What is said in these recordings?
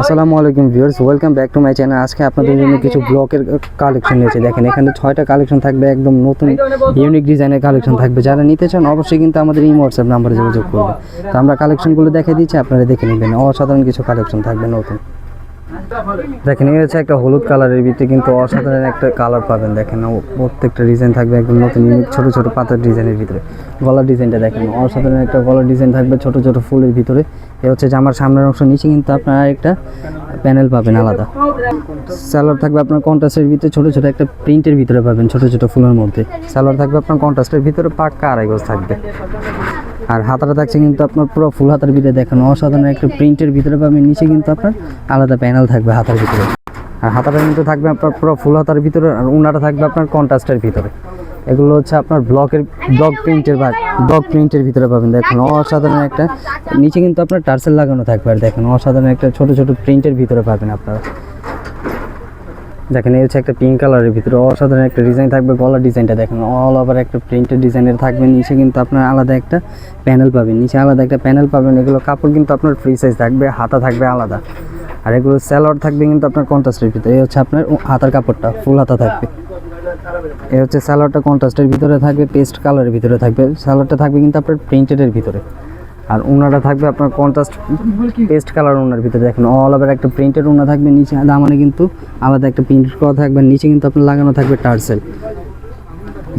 আসসালামু আলাইকুম viewers, welcome back to my channel. আজকে আপনাদের জন্য কিছু ব্লকের কালেকশন নিয়েছে। দেখেন, এখানে ছয়টা কালেকশন থাকবে, একদম নতুন, ইউনিক ডিজাইনের কালেকশন থাকবে। যারা নিতে চান, অবশ্যই কিন্তু আমাদের এই হোয়াটসঅ্যাপ নাম্বারে যোগাযোগ করবে তো আমরা কালেকশনগুলো দেখে দিচ্ছি, আপনারা দেখে নেবেন। অসাধারণ কিছু কালেকশন থাকবে নতুন। দেখেন, এই হচ্ছে একটা হলুদ কালারের ভিতরে কিন্তু অসাধারণ একটা কালার পাবেন। দেখেন প্রত্যেকটা ডিজাইন থাকবে একদম নতুন ইউনিক ছোট ছোট পাতার ডিজাইনের ভিতরে। গলার ডিজাইনটা দেখেন, অসাধারণ একটা গলার ডিজাইন থাকবে ছোট ছোট ফুলের ভিতরে। এ হচ্ছে জামার সামনের অংশ, নিচে কিন্তু আপনার একটা প্যানেল পাবেন আলাদা। স্যালোয়ার থাকবে আপনার কন্ট্রাস্টের ভিতরে ছোট ছোট একটা প্রিন্টের ভিতরে পাবেন ছোট ছোট ফুলের মধ্যে। স্যালোয়ার থাকবে আপনার কন্ট্রাস্টের ভিতরে পাক্কা আড়াই গজ থাকবে। আর হাতাটা থাকছে কিন্তু আপনার পুরো ফুল হাতার ভিতরে দেখেন অসাধারণ একটা প্রিন্টের ভিতরে পাবেন নিচে কিন্তু আপনার আলাদা প্যানেল থাকবে হাতার ভিতরে। আর হাতাটা কিন্তু থাকবে আপনার পুরো ফুল হাতার ভিতরে আর উনাটা থাকবে আপনার কন্ট্রাস্টের ভিতরে। এগুলো হচ্ছে আপনার ব্লকের, ব্লক প্রিন্টের বা ব্লক প্রিন্টের ভিতরে পাবেন। দেখেন, অসাধারণ একটা, নিচে কিন্তু আপনার টার্সেল লাগানো থাকবে আর দেখেন, অসাধারণ একটা ছোট ছোট প্রিন্টের ভিতরে পাবেন আপনারা। দেখেন, এই হচ্ছে একটা পিঙ্ক কালারের ভিতরে অসাধারণ একটা ডিজাইন থাকবে গলার ডিজাইনটা। দেখেন অল ওভার একটা প্রিন্টের ডিজাইনের থাকবে, নিচে কিন্তু আপনার আলাদা একটা প্যানেল পাবেন। নিচে আলাদা একটা প্যানেল পাবেন, এগুলো কাপড় কিন্তু আপনার ফ্রি সাইজ থাকবে, হাতা থাকবে আলাদা। আর এগুলো স্যালোয়ার থাকবে কিন্তু আপনার কন্ট্রাস্টের ভিতরে। এই হচ্ছে আপনার হাতার কাপড়টা ফুল হাতা থাকবে। এই হচ্ছে স্যালোয়ারটা কন্ট্রাস্টের ভিতরে থাকবে পেস্ট কালারের ভিতরে থাকবে। স্যালোয়ারটা থাকবে কিন্তু আপনার প্রিন্টেডের ভিতরে। আর উনাটা থাকবে আপনার কন্ট্রাস্ট পেস্ট কালার উনার ভিতরে। দেখেন অল ওভার একটা প্রিন্টেড উনা থাকবে, নিচে দামানে কিন্তু আলাদা একটা প্রিন্ট করা থাকবে নিচে কিন্তু আপনার লাগানো থাকবে টার্সেল।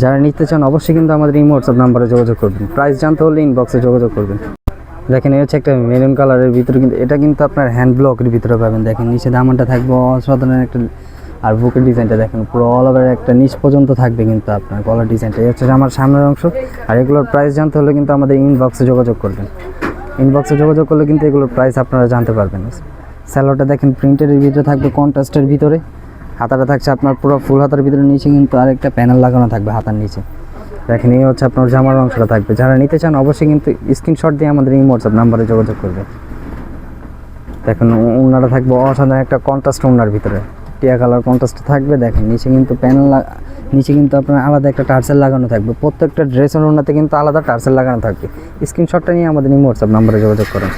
যারা নিতে চান অবশ্যই কিন্তু আমাদের এই হোয়াটসঅ্যাপ নাম্বারে যোগাযোগ করবেন। প্রাইস জানতে হলে ইনবক্সে যোগাযোগ করবেন। দেখেন এই হচ্ছে একটা মেরুন কালারের ভিতরে কিন্তু, এটা কিন্তু আপনার হ্যান্ড ব্লকের ভিতরে পাবেন। দেখেন, নিচে দামানটা থাকবে, অসাধারণ একটা আর বুকের ডিজাইনটা দেখেন, পুরো অল ওভার একটা নিচ পর্যন্ত থাকবে কিন্তু আপনার গলার ডিজাইনটা এই হচ্ছে আমার সামনের অংশ। আর এগুলোর প্রাইস জানতে হলে কিন্তু আমাদের ইনবক্সে যোগাযোগ করবেন। ইনবক্সে যোগাযোগ করলে কিন্তু এগুলোর প্রাইস আপনারা জানতে পারবেন। স্যালোটা দেখেন প্রিন্টের ভিতরে থাকবে কন্ট্রাস্টের ভিতরে। হাতাটা থাকছে আপনার পুরো ফুল হাতার ভিতরে, নিচে কিন্তু আরেকটা প্যানেল লাগানো থাকবে হাতার নিচে। দেখেন, এই হচ্ছে আপনার জামার অংশটা থাকবে। যারা নিতে চান অবশ্যই কিন্তু স্ক্রিনশট দিয়ে আমাদের এই হোয়াটসঅ্যাপ নাম্বারে যোগাযোগ করবে দেখেন উনাটা থাকবে অসাধারণ একটা কন্ট্রাস্ট উনার ভিতরে। টিয়া কালার কন্ট্রাস্ট থাকবে, দেখেন নিচে কিন্তু প্যানেল নিচে কিন্তু আপনার আলাদা একটা টার্সেল লাগানো থাকবে। প্রত্যেকটা ড্রেসের উন্নতে কিন্তু আলাদা টার্সেল লাগানো থাকবে। স্ক্রিনশটটা নিয়ে আমাদের নিয়ে হোয়াটসঅ্যাপ নাম্বারে যোগাযোগ করেন।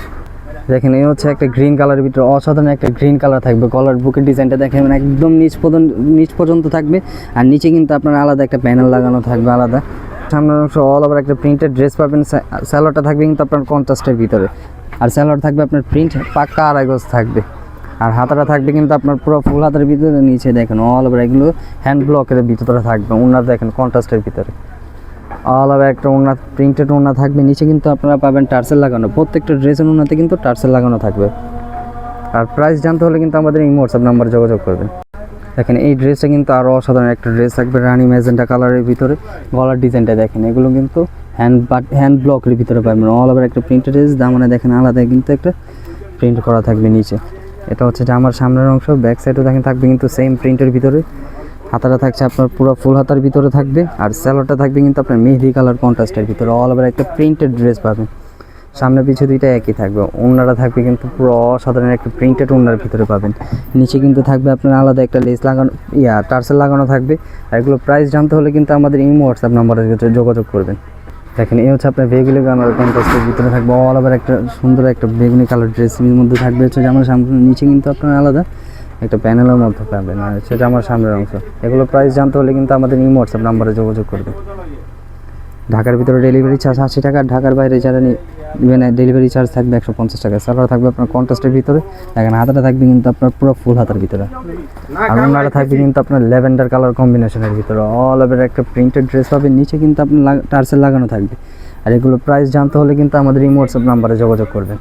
দেখেন এই হচ্ছে একটা গ্রিন কালারের ভিতরে অসাধারণ একটা গ্রিন কালার থাকবে। কলার বুকের ডিজাইনটা দেখেন একদম নিচ পর্যন্ত নিচ পর্যন্ত থাকবে। আর নিচে কিন্তু আপনার আলাদা একটা প্যানেল লাগানো থাকবে, আলাদা। সামনের অংশ অল ওভার একটা প্রিন্টেড ড্রেস পাবেন। স্যালোয়ারটা থাকবে কিন্তু আপনার কন্ট্রাস্টের ভিতরে। আর স্যালোয়ার থাকবে আপনার প্রিন্ট পাক্কা আড়াই গজ থাকবে। আর হাতাটা থাকবে কিন্তু আপনার পুরো ফুল হাতের ভিতরে, নিচে দেখেন অল ওভার এগুলো হ্যান্ড ব্লকের ভিতরে থাকবে ওনার দেখেন কন্ট্রাস্টের ভিতরে। অল ওভার একটা ওনার প্রিন্টেড ওনা থাকবে, নিচে কিন্তু আপনারা পাবেন টার্সেল লাগানো। প্রত্যেকটা ড্রেসের ওনাতে কিন্তু টার্সেল লাগানো থাকবে। আর প্রাইস জানতে হলে কিন্তু আমাদের এই হোয়াটসঅ্যাপ নাম্বারে যোগাযোগ করবেন। দেখেন, এই ড্রেসটা কিন্তু আরও অসাধারণ একটা ড্রেস থাকবে, রানি ম্যাজেন্টা কালারের ভিতরে, গলার ডিজাইনটা দেখেন, এগুলো কিন্তু হ্যান্ড বাট হ্যান্ড ব্লকের ভিতরে পাবেন। অল ওভার একটা প্রিন্টেড ড্রেস দামানে দেখেন আলাদা কিন্তু একটা প্রিন্ট করা থাকবে নিচে। এটা হচ্ছে যে আমার সামনের অংশ ব্যাক সাইডও দেখেন থাকবে কিন্তু সেম প্রিন্টের ভিতরে। হাতাটা থাকছে আপনার পুরো ফুল হাতার ভিতরে থাকবে আর স্যালোটা থাকবে কিন্তু আপনার মেহেদি কালার কন্ট্রাস্টের ভিতরে। অল ওভার একটা প্রিন্টেড ড্রেস পাবেন। সামনে পিছু দুইটা একই থাকবে। ওনারা থাকবে কিন্তু পুরো অসাধারণ একটা প্রিন্টেড ওনার ভিতরে পাবেন। নিচে কিন্তু থাকবে আপনার আলাদা একটা লেস লাগানো, ইয়া, টার্সেল লাগানো থাকবে। আর এগুলো প্রাইস জানতে হলে কিন্তু আমাদের ইমো হোয়াটসঅ্যাপ নাম্বারে যোগাযোগ করবেন। দেখেন, এই হচ্ছে আপনার বেগুনি কালার কন্ট্রাস্টের ভিতরে থাকবে। অল ওভার একটা সুন্দর একটা বেগুনি কালার ড্রেসের মধ্যে থাকবে। হচ্ছে আমার সামনে নিচে কিন্তু আপনার আলাদা একটা প্যানেলের মধ্যে পাবেন। আর সেটা আমার সামনের অংশ। এগুলো প্রাইস জানতে হলে কিন্তু আমাদের ইমো হোয়াটসঅ্যাপ নাম্বারে যোগাযোগ করবে ঢাকার ভিতরে ডেলিভারি চার্জ আশি টাকা। ঢাকার বাইরে যারা নেবেন ডেলিভারি চার্জ থাকবে একশো পঞ্চাশ টাকা। সালোয়ার থাকবে আপনার কন্ট্রাস্টের ভিতরে। দেখেন, হাতাটা থাকবে কিন্তু আপনার পুরো ফুল হাতের ভিতরে। আর ওনারা থাকবে কিন্তু আপনার ল্যাভেন্ডার কালার কম্বিনেশনের ভিতরে। অল ওভার একটা প্রিন্টেড ড্রেস পাবে নিচে কিন্তু আপনার টার্সেল লাগানো থাকবে। আর এগুলো প্রাইস জানতে হলে কিন্তু আমাদের এই হোয়াটসঅ্যাপ নাম্বারে যোগাযোগ করবেন।